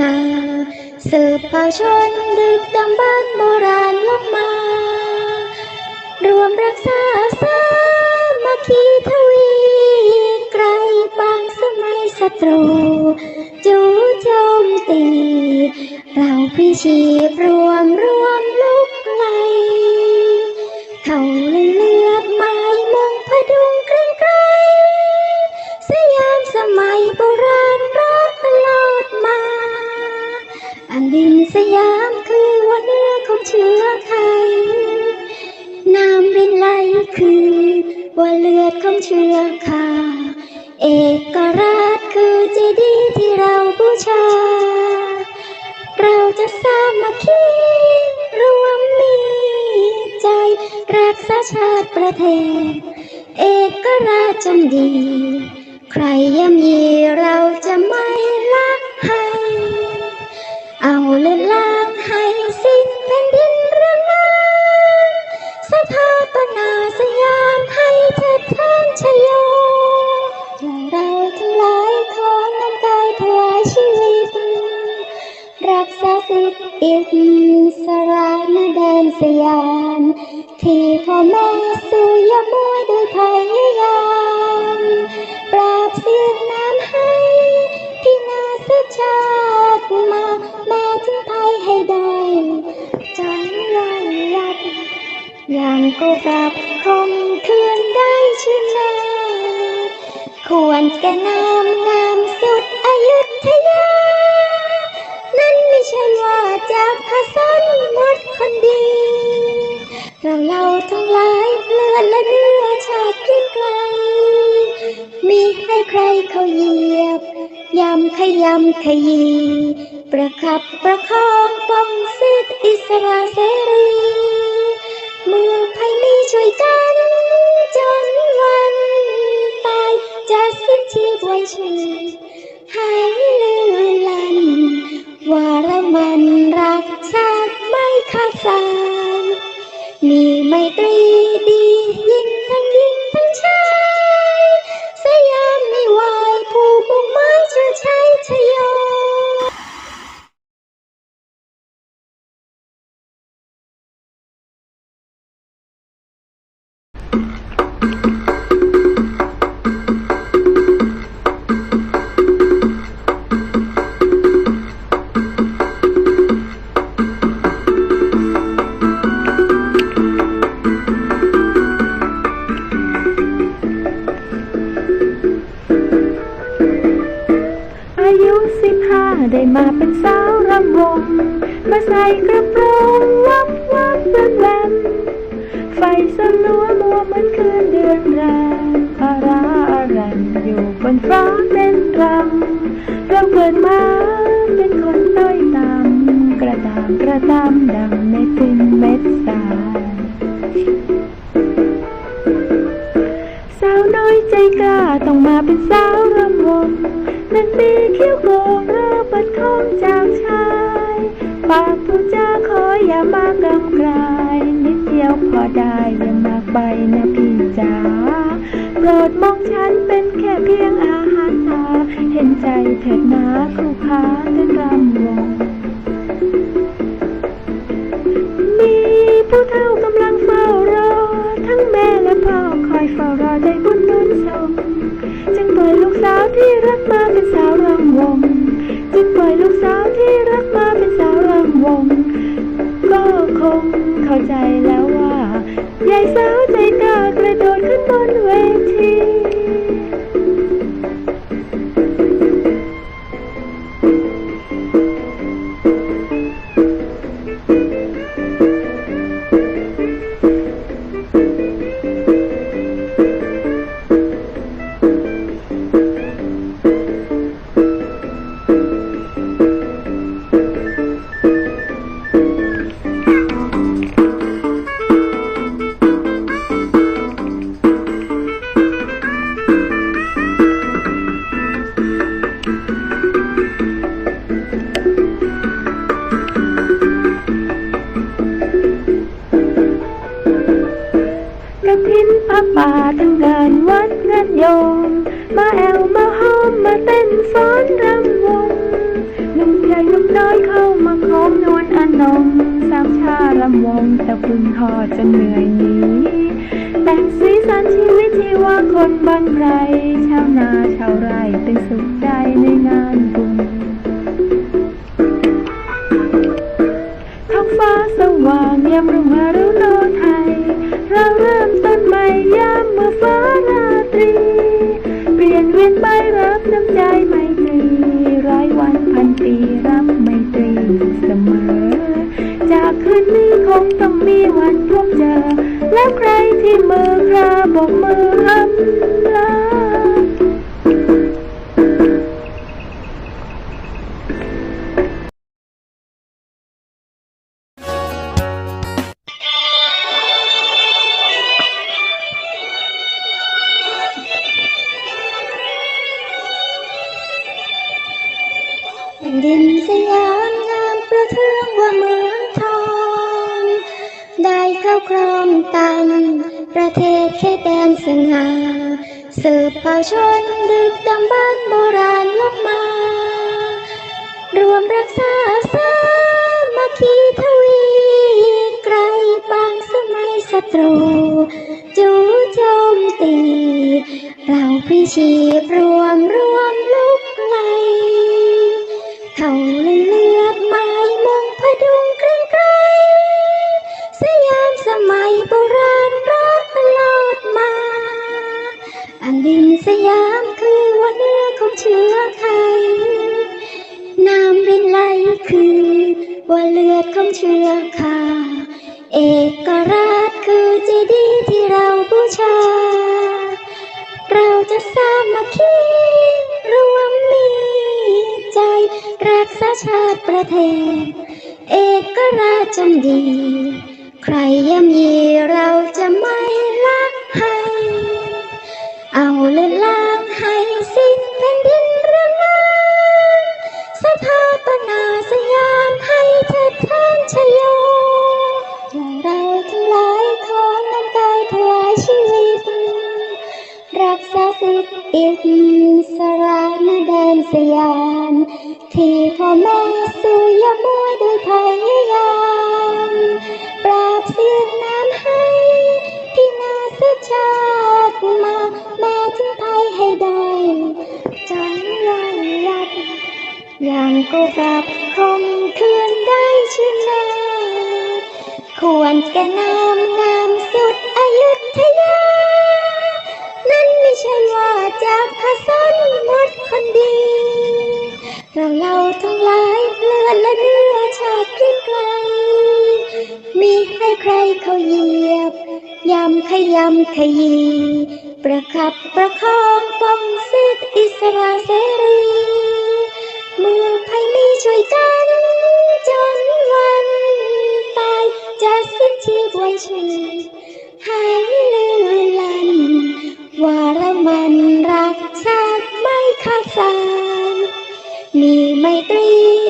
งาสืบเผ่าชนดึกดำบรรพ์โบราณลบมา รวมรักษาสามัคคีทวีไกลบางสมัยศัตรู จู่โจมตี เราพิชีพรวมรวม จะสามัคคีรวมมีใจ รักษาชาติประเทศ เอกราชจงดี ใครย่ำยีเราจะไม่ละให้ เอาเลือล้างให้สิ้นแผ่นดินเรืองนาสถาปนาสยามให้เถิดท่านชโย สิทธิอิสระในแดนสยาม ที่พ่อแม่สู่ยามวยโดยพยายามปราบเสียงน้ำให้ที่นาสชาติมา แม้ถึงไทยให้ได้จนวันยับยังก็กลับคมคืนได้ชื่นนาควรแก่นามงามสุดอายุธยา จากพระสนมดคนดี เราเราทั้งหลายเลือดและเนื้อชาติไกล มีให้ใครเขาเหยียบยำขยำขยี ประคับประคองป้องสิทธิอิสระเสรีเมื่อภัยมีช่วยกัน จนวันตายจะสิ้นชีพไว้ชื่อให้ลือลันว่าเรามา ขาดสา เป็นสาวรำวง มาใส่กระโปรงวับวับแวมแวมไฟสลัวมัวเหมือนคืนเดือนแรมอาราอารันอยู่บนฟ้าเป็นรังเราเกิดมาเป็นคนต้อยต่ำกระตามกระตามดังในฟินเม็ดทรายสาวน้อยใจกล้าต้องมาเป็นสาวรำวงนั่นมีคิ้วโกากผู้จ้าขออย่ามากำกลายนิดเดียวพอได้อย่ามากไปนะพี่จ๋าโปรดมองฉันเป็นแค่เพียงอาหารตาเห็นใจเถิดนะคู่ค้าเต้นรำวงมีผู้เฒ่ากำลังเฝ้ารอ ทั้งแม่และพ่อคอยเฝ้ารอใจบุญนุนส่งจึงปล่อยลูกสาวที่รักมาเป็นสาวรำวง เนวลองสามชาลำวงตะพึงทอดจนเหนื่อยหนีแต่งสีสันชีวิตที่ว่าคนบ้านไพรชาวนาชาวไร่เป็นสุขใจในงานบุญท้องฟ้าสว่างยามรุ่งอรุณ จากคืนนี้คงต้องมีวันพบเจอ แล้วใครที่มือคราบอกมืออำ องตังประเทศเขตแดนสง่าสืบเผ่าชนดึกดำบรรโบราณลบมา รวมรักษาสามัคคีทวีไกลบางสมัยศัตรู จู่โจมตี เราพิชีพรวมรู้ สยามคือวันเนื้อของเชื้อไทยน้ำรินไหลคือว่าเลือดของเชื้อขาเอกราชคือเจดีย์ที่เราบูชา เราจะสามัคคีรวมมีใจ รักษาชาติประเทศ เอกราชจงดี ใครย่ำยีเราจะไม่ละ สิทธิอิสระในแดนสยาม ที่พ่อแม่สู่ยามวยโดยพยายาม ปราบเสียงน้ำให้ที่นาสชาติมา แม้ถึงไทยให้ได้จนยันยัดยังก็กลับคมคืนได้ชื่นนาควรแก่นามงามสุดอายุธยา สันหมดคนดี เราเราทั้งหลายเลือดและเนื้อชาติไกล มีให้ใครเขาเหยียบยำขยำขยี ประคับประคองปองสิทธิอิสระเสรีเมื่อใครมีช่วยกันจนวันตายจะสิ้นชีวันชี มัน